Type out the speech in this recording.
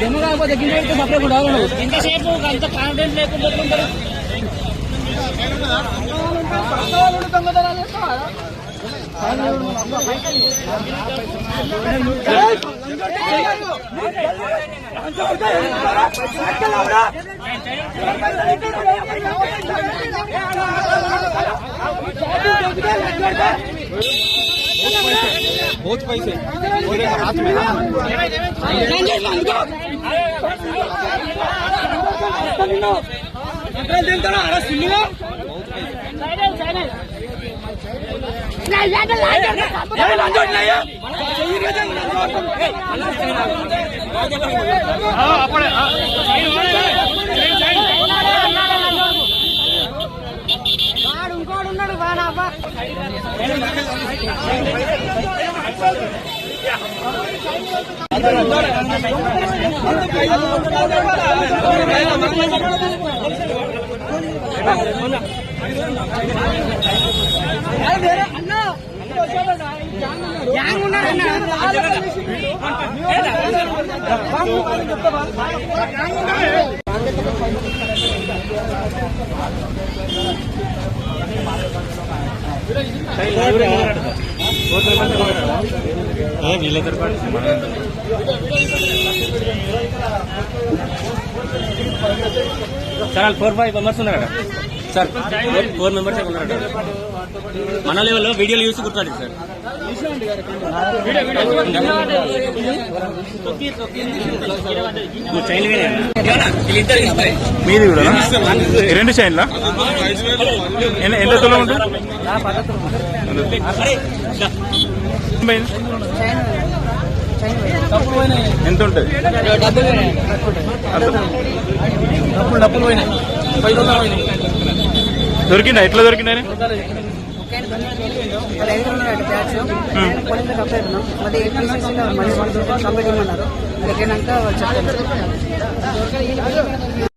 దెమ్మ కాకపోతే గిన్నె పెడితే సపరేట్ కూడా ఇంతసేపు అంత కాన్ఫిడెన్స్ లేకుండా ఎట్లుంటారు? बहुत पैसे मेरे हाथ में వాడు ఇంకోడు ఉన్నాడు వాడు అవ్వ గ్యాంగ్ ఉన్నాడు సార్ వాళ్ళు ఫోర్ ఫైవ్ మెంబర్స్ ఉన్నారట. సార్ ఫోర్ మెంబర్స్ ఉన్నారట. మన లెవెల్లో వీడియోలు చూసి గుర్తుపడి సార్. మీది కూడా రెండు చైన్లా? ఎంత తులం ఉంటుంది? ఎంత ఉంటుంది? డబ్బులు డబ్బులు దొరికిందా? ఎట్లా దొరికిందని? వాళ్ళు ఐదు ఉన్నాడు బ్యాచ్ పోలీసులు కంప్లైంట్ ఉన్నాం మరి ఏపీసీసీలో మళ్ళీ మన కంప్లైంట్